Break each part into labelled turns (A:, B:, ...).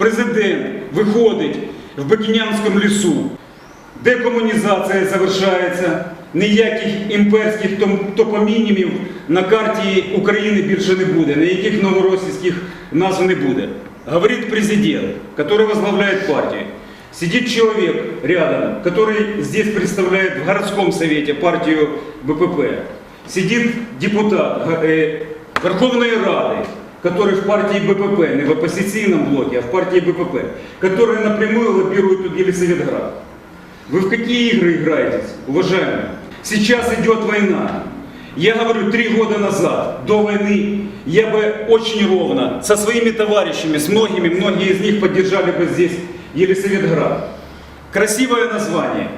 A: Президент виходить в Бекінянському лісу, декомунізація завершається, ніяких імперських том- топонімів на карті України більше не буде, ніяких новоросійських назв не буде. Говорит президент, который возглавляет партию. Сидит человек рядом, который здесь представляет в городском совете партию БПП. Сидит депутат э, Верховной Рады, который в партии БПП, не в оппозиционном блоке, а в партии БПП, который напрямую лоббирует тут Елисаветград. Вы в какие игры играетесь, уважаемые? Сейчас идет война. Я говорю, три года назад, до войны, я бы очень ровно со своими товарищами, с многими, многие из них поддержали бы здесь Елисаветград. Красивое название.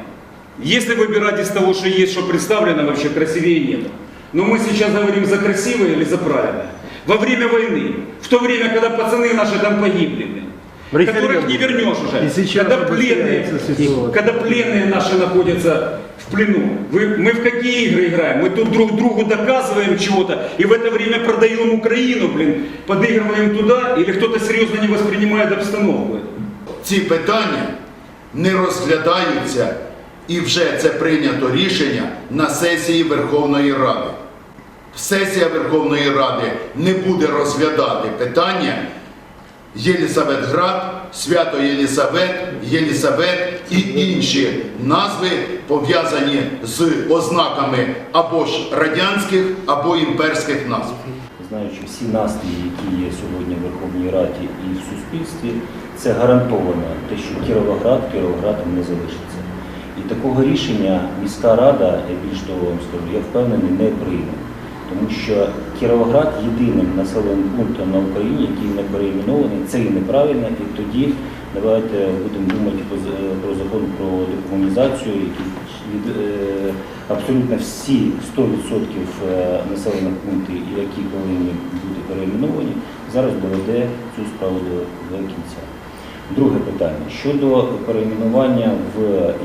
A: Если выбирать из того, что есть, что представлено, вообще красивее нет. Но мы сейчас говорим за красивое или за правильное. Во время войны, в то время, когда пацаны наши там погибли, блин,
B: В референдуме.
A: которых не вернешь уже,
B: И сейчас
A: когда пленные,
B: обостряется ситуация.
A: когда пленные наши находятся в плену. Вы- мы в какие игры играем? Мы тут друг другу доказываем чего-то и в это время продаем Украину, блин, подыгрываем туда, или кто-то серьезно не воспринимает обстановку.
C: ці питання не розглядаються і вже це прийнято рішення на сесії Верховної Ради. Сесія Верховної Ради не буде розглядати питання Єлісаветград, Свято Єлісавет, Єлісавет і інші назви пов'язані з ознаками або ж радянських, або імперських назв.
D: знаючи всі настрої, які є сьогодні в Верховній Раді і в суспільстві, це гарантовано те, що Кіровоград Кіровоградом не залишиться. І такого рішення міська рада, я більш того вам скажу, я впевнений, не прийме. Тому що Кіровоград єдиним населеним пунктом на Україні, який не перейменований, це і неправильно, і тоді давайте будемо думати про, закон про декомунізацію, який від, е, абсолютно всі 100% е, населених пунктів, які повинні бути перейменовані, зараз доведе цю справу до, кінця. Друге питання щодо перейменування в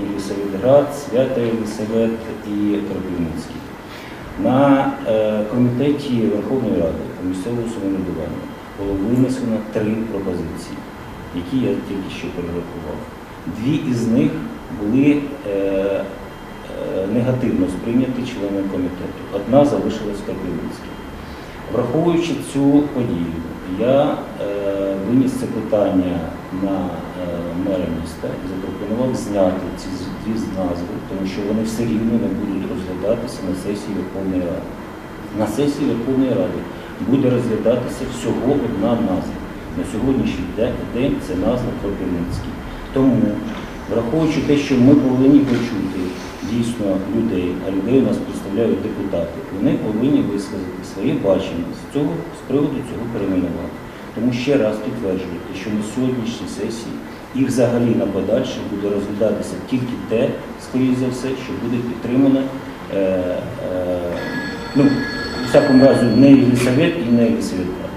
D: Єлісаветград, Свята Єлісавет і Кропивницький. На е, комітеті Верховної Ради по місцевому самоврядуванню було винесено три пропозиції, які я тільки що перерахував. Дві із них були е, е, негативно сприйняті членами комітету. Одна залишилась Кропивницьким. Враховуючи цю подію, я виніс це питання на мера міста і запропонував зняти ці дві з назви, тому що вони все рівно не будуть розглядатися на сесії Верховної Ради. На сесії Верховної Ради буде розглядатися всього одна назва. На сьогоднішній день це назва Кропивницький. Тому, враховуючи те, що ми повинні почути дійсно людей, а людей у нас представляють депутати, вони повинні висказати своє бачення з цього з приводу цього перейменування. Тому ще раз підтверджуєте, що на сьогоднішній сесії і взагалі на подальше буде розглядатися тільки те, скоріш за все, що буде підтримано, е, е, ну, всякому разі, не Єлисавет і не Єлисаветград.